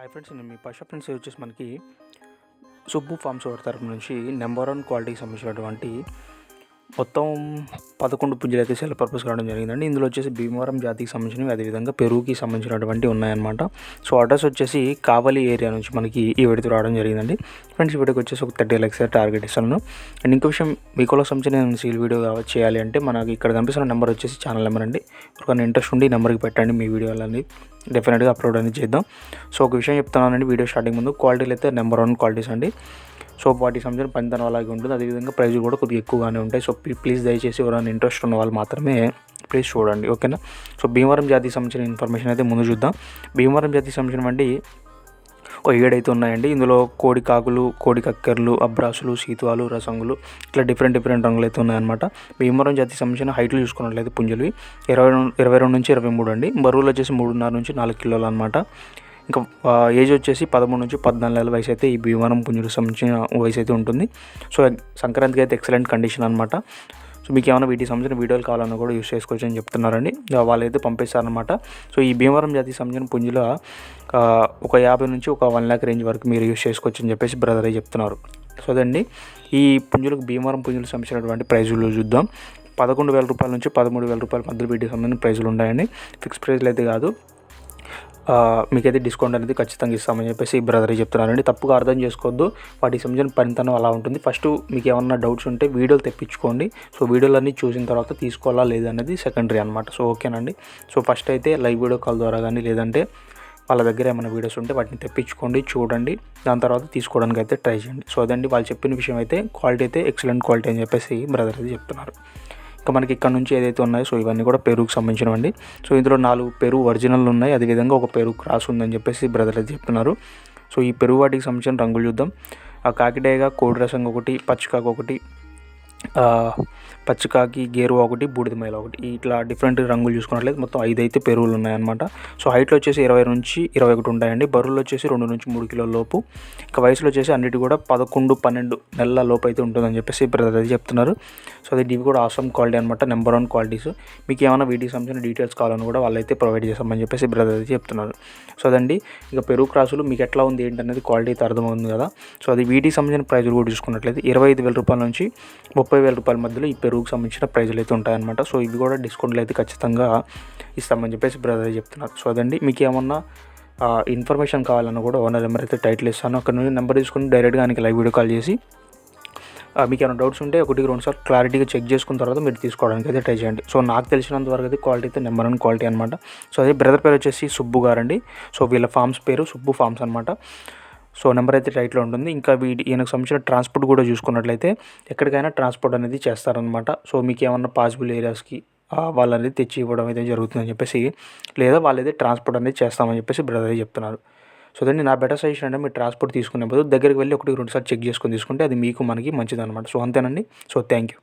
Hi friends నేను మీ పషా friends వచ్చేసి మనకి సుబ్బు ఫార్మ్స్ వారి తరపు నుంచి నెంబర్ వన్ క్వాలిటీకి సంబంధించినటువంటి మొత్తం పదకొండు పుంజులు అయితే సెల్ పర్పస్ రావడం జరిగిందండి. ఇందులో వచ్చేసి భీమవరం జాతికి సంబంధించినవి అదేవిధంగా పెరుగుకి సంబంధించినటువంటి ఉన్నాయన్నమాట. సో అడ్రస్ వచ్చేసి కావలి ఏరియా నుంచి మనకి ఈ విడత రావడం జరిగిందండి. ఫ్రెండ్స్ ఈ వీడియోకి వచ్చేసి ఒక థర్టీ లక్ష టార్గెట్ ఇస్తాను. అండ్ ఇంకో విషయం మీకోలో సంబంధించి నేను సీల్ వీడియో చేయాలి అంటే మనకి ఇక్కడ కనిపిస్తున్న నెంబర్ వచ్చేసి ఛానల్ నెంబర్ అండి. కొన్ని ఇంట్రెస్ట్ ఉండి ఈ నెంబర్కి పెట్టండి మీ వీడియోలని డెఫినెట్గా అప్లోడ్ అనేది చేద్దాం. సో ఒక విషయం చెప్తున్నానండి వీడియో స్టార్టింగ్ ముందు క్వాలిటీలు అయితే నెంబర్ వన్ క్వాలిటీస్ అండి. సో వాటికి సంబంధించిన పనితనం అలాగే ఉంటుంది. అదేవిధంగా ప్రైస్ కూడా కొద్దిగా ఎక్కువగానే ఉంటాయి. సో ప్లీజ్ దయచేసి ఎవరైనా ఇంట్రెస్ట్ ఉన్న వాళ్ళు మాత్రమే ప్లీజ్ చూడండి. ఓకేనా? సో భీమవరం జాతికి సంబంధించిన ఇన్ఫర్మేషన్ అయితే ముందు చూద్దాం. భీమవరం జాతికి సంబంధించిన వంటి ఒక ఏడైతే ఉన్నాయండి. ఇందులో కోడి కాకులు కోడి కక్కెరలు అబ్రాసులు సీతువాలు రసంగులు ఇట్లా డిఫరెంట్ డిఫరెంట్ రంగులు అయితే ఉన్నాయన్నమాట. భీమవరం జాతికి సంబంధించిన హైట్లు చూసుకున్నట్లయితే పుంజులు ఇరవై ఇరవై రెండు నుంచి ఇరవై మూడు అండి. బరువులు వచ్చేసి మూడున్నర నుంచి నాలుగు కిలోలు అనమాట ఇంకా ఏజ్ వచ్చేసి పదమూడు నుంచి పద్నాలుగు నెలల వయసు అయితే ఈ భీమవరం పుంజులకు సంబంధించిన వయసు అయితే ఉంటుంది. సో సంక్రాంతికి అయితే ఎక్సలెంట్ కండిషన్ అనమాట సో మీకు ఏమైనా వీటికి సంబంధించిన వీడియోలు కావాలన్నా కూడా యూస్ చేసుకోవచ్చు అని చెప్తున్నారండి. వాళ్ళైతే పంపిస్తారనమాట సో ఈ భీమవరం జాతికి సంబంధించిన పుంజుల ఒక యాభై నుంచి ఒక వన్ ల్యాక్ రేంజ్ వరకు మీరు యూస్ చేసుకోవచ్చు అని చెప్పేసి బ్రదర్ చెప్తున్నారు. సో అదండి. ఈ పుంజులకు భీమవరం పుంజులకు సంబంధించినటువంటి ప్రైజులు చూద్దాం. పదకొండు వేల రూపాయల నుంచి పదమూడు వేల రూపాయల మధ్యలో వీటికి సంబంధించిన ప్రైజులు ఉన్నాయండి. ఫిక్స్ ప్రైజ్లు అయితే కాదు. మీకైతే డిస్కౌంట్ అనేది ఖచ్చితంగా ఇస్తామని చెప్పేసి బ్రదర్ చెప్తున్నారండి. తప్పుగా అర్థం చేసుకోవద్దు. వాటికి సంబంధించిన పనితనం అలా ఉంటుంది. ఫస్ట్ మీకు ఏమన్నా డౌట్స్ ఉంటే వీడియోలు తెప్పించుకోండి. సో వీడియోలన్నీ చూసిన తర్వాత తీసుకోవాలా లేదనేది సెకండరీ అనమాట సో ఓకేనండి. సో ఫస్ట్ అయితే లైవ్ వీడియో కాల్ ద్వారా కానీ లేదంటే వాళ్ళ దగ్గర ఏమైనా వీడియోస్ ఉంటే వాటిని తెప్పించుకోండి చూడండి. దాని తర్వాత తీసుకోవడానికి అయితే ట్రై చేయండి. సో అదండి వాళ్ళు చెప్పిన విషయం అయితే క్వాలిటీ అయితే ఎక్సలెంట్ క్వాలిటీ అని చెప్పేసి బ్రదర్ అయితే చెప్తున్నారు. ఇంకా మనకి ఇక్కడ నుంచి ఏదైతే ఉన్నాయో సో ఇవన్నీ కూడా పెరుగుకి సంబంధించినవండి. సో ఇందులో నాలుగు పెరుగు ఒరిజినల్ ఉన్నాయి. అదేవిధంగా ఒక పెరుగు క్రాస్ ఉందని చెప్పేసి బ్రదర్ అయితే చెప్తున్నారు సో ఈ పెరుగు వాటికి సంబంధించిన రంగులు చూద్దాం. ఆ కాకిడాయగా కోడి రసం ఒకటి పచ్చికాకు ఒకటి పచ్చికాకి గేరు ఒకటి బూడిదమైల ఒకటి. ఇట్లా డిఫరెంట్ రంగులు చూసుకున్నట్లయితే మొత్తం ఐదు అయితే పెరుగులు ఉన్నాయన్నమాట. సో హైట్లో వచ్చేసి ఇరవై నుంచి ఇరవై ఒకటి ఉంటాయండి. బరువులు వచ్చేసి రెండు నుంచి మూడు కిలోల లోపు. ఇంకా వయసులో వచ్చేసి అన్నిటి కూడా పదకొండు పన్నెండు నెలల లోపు అయితే ఉంటుందని చెప్పేసి బ్రదర్ అది చెప్తున్నారు. సో అది ఇవి కూడా ఆసమ్ క్వాలిటీ అనమాట నెంబర్ వన్ క్వాలిటీస్ మీకు ఏమైనా వీటికి సంబంధించిన డీటెయిల్స్ కావాలని కూడా వాళ్ళైతే ప్రొవైడ్ చేస్తామని చెప్పేసి బ్రదర్ అది చెప్తున్నారు. సో అదండి ఇక పెరుగు క్రాసులు మీకు ఎట్లా ఉంది ఏంటనేది క్వాలిటీ అయితే అర్థమవుతుంది కదా. సో అది వీటికి సంబంధించిన ప్రైజులు కూడా చూసుకున్నట్లయితే ఇరవై ఐదు వేల రూపాయల నుంచి ముప్పై వేల రూపాయల మధ్యలో ఈ పెరుగుకు సంబంధించిన ప్రైజులు అయితే ఉంటాయన్నమాట. సో ఇవి కూడా డిస్కౌంట్లు అయితే ఖచ్చితంగా ఇస్తామని చెప్పేసి బ్రదర్ చెప్తున్నారు. సో అదండి. మీకు ఏమన్నా ఇన్ఫర్మేషన్ కావాలన్నా కూడా ఓనర్ నెంబర్ అయితే టైటిల్ ఇస్తాను. అక్కడ నుండి నెంబర్ తీసుకుని డైరెక్ట్గా ఆయనకి లైవ్ వీడియో కాల్ చేసి మీకు ఏమైనా డౌట్స్ ఉంటే ఒకటి రెండు సార్లు క్లారిటీగా చెక్ చేసుకున్న తర్వాత మీరు తీసుకోవడానికి అయితే ట్రై చేయండి. సో నాకు తెలిసినంత వరకు అయితే క్వాలిటీ అయితే నెంబర్ వన్ క్వాలిటీ అనమాట సో అదే బ్రదర్ పేరు వచ్చేసి సుబ్బు గారండి. సో వీళ్ళ ఫార్మ్స్ పేరు సుబ్బు ఫార్మ్స్ అనమాట సో నెంబర్ అయితే రైట్లో ఉంటుంది. ఇంకా వీటి ఈయనకు సంబంధించిన ట్రాన్స్పోర్ట్ కూడా చూసుకున్నట్లయితే ఎక్కడికైనా ట్రాన్స్పోర్ట్ అనేది చేస్తారనమాట సో మీకు ఏమన్నా పాసిబుల్ ఏరియాస్కి వాళ్ళనేది తెచ్చి ఇవ్వడం అయితే జరుగుతుందని చెప్పేసి లేదా వాళ్ళైతే ట్రాన్స్పోర్ట్ అనేది చేస్తామని చెప్పేసి బ్రదర్ చెప్తున్నారు. సో దాన్ని నా బెటర్ సజెషన్ అంటే మీరు ట్రాన్స్పోర్ట్ తీసుకునే బదులు దగ్గరికి వెళ్ళి ఒకటి రెండు సార్లు చెక్ చేసుకొని తీసుకుంటే అది మీకు మనకి మంచిదన్నమాట. సో అంతేనండి. So thank you.